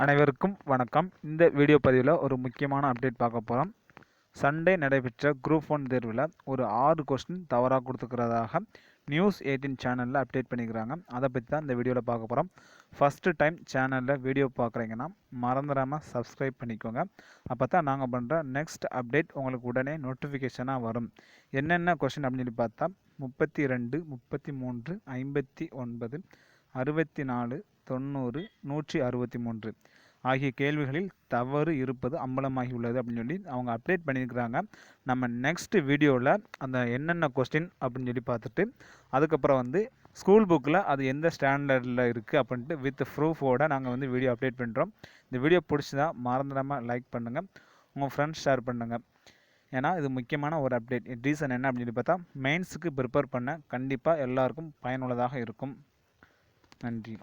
அனைவருக்கும் வணக்கம். இந்த வீடியோ பதிவில் ஒரு முக்கியமான அப்டேட் பார்க்க போகிறோம் சண்டே நடைபெற்ற குரூப் ஒன் தேர்வில் ஒரு ஆறு கொஸ்டின் தவறாக கொடுத்துக்கிறதாக நியூஸ் எயிட்டின் சேனலில் அப்டேட் பண்ணிக்கிறாங்க. அதை பற்றி தான் இந்த வீடியோவில் பார்க்க போகிறோம் ஃபஸ்ட்டு டைம் சேனலில் வீடியோ பார்க்குறீங்கன்னா மறந்துடாமல் சப்ஸ்கிரைப் பண்ணிக்கோங்க. அப்போ தான் நாங்கள் பண்ணுற நெக்ஸ்ட் அப்டேட் உங்களுக்கு உடனே நோட்டிஃபிகேஷனாக வரும். என்னென்ன கொஸ்டின் அப்படின்னு சொல்லி பார்த்தா முப்பத்தி ரெண்டு முப்பத்தி மூன்று ஐம்பத்தி ஒன்பது அறுபத்தி நாலு தொண்ணூறு நூற்றி அறுபத்தி மூன்று ஆகிய கேள்விகளில் தவறு இருப்பது அம்பலமாகி உள்ளது அப்படின்னு சொல்லி அவங்க அப்டேட் பண்ணியிருக்கிறாங்க. நம்ம நெக்ஸ்ட் வீடியோவில் அந்த என்னென்ன கொஸ்டின் அப்படின்னு சொல்லி பார்த்துட்டு அதுக்கப்புறம் வந்து ஸ்கூல் புக்கில் அது எந்த ஸ்டாண்டர்டில் இருக்குது அப்படின்ட்டு வித் ப்ரூஃபோட நாங்கள் வந்து வீடியோ அப்டேட் பண்ணுறோம் இந்த வீடியோ பிடிச்சதா மறந்துடாமல் லைக் பண்ணுங்கள் உங்கள் ஃப்ரெண்ட்ஸ் ஷேர் பண்ணுங்கள் ஏன்னா இது முக்கியமான ஒரு அப்டேட் ரீசன் என்ன அப்படின்னு சொல்லி பார்த்தா மெயின்ஸுக்கு ப்ரிப்பேர் பண்ண கண்டிப்பாக எல்லாருக்கும் பயனுள்ளதாக இருக்கும். நன்றி